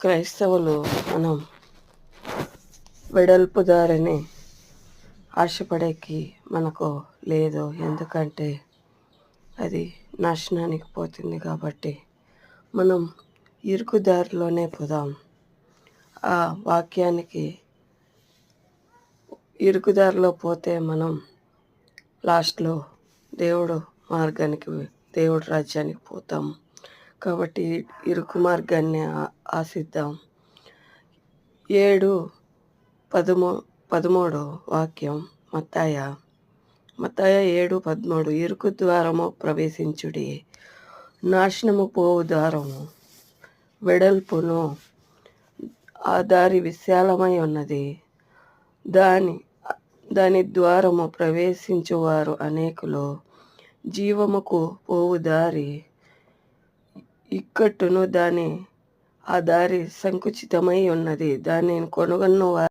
క్రైస్తవులు మనం వెడల్పుదారని ఆశపడేకి మనకు లేదు. ఎందుకంటే అది నాశనానికి పోతుంది కాబట్టి మనం ఇరుకు దారిలోనే పోదాం. ఆ వాక్యానికి ఇరుకు దారిలో పోతే మనం లాస్ట్లో దేవుడు మార్గానికి దేవుడు రాజ్యానికి పోతాం. కాబట్టి ఇరుకు మార్గాన్ని ఆశిద్దాం. ఏడు పదమూ పదమూడు వాక్యం మత్తాయ. మత్తాయ ఏడు పదమూడు. ఇరుకు ద్వారము ప్రవేశించుడి. నాశనము పోవు ద్వారము. వెడల్పును ఆ దారి విశాలమై ఉన్నది. దాని దాని ద్వారము ప్రవేశించువారు అనేకులు. జీవముకు పోవు దారి ఇక్కట్టును దాని ఆ దారి సంకుచితమై ఉన్నది. దానిని కొనుగొన్న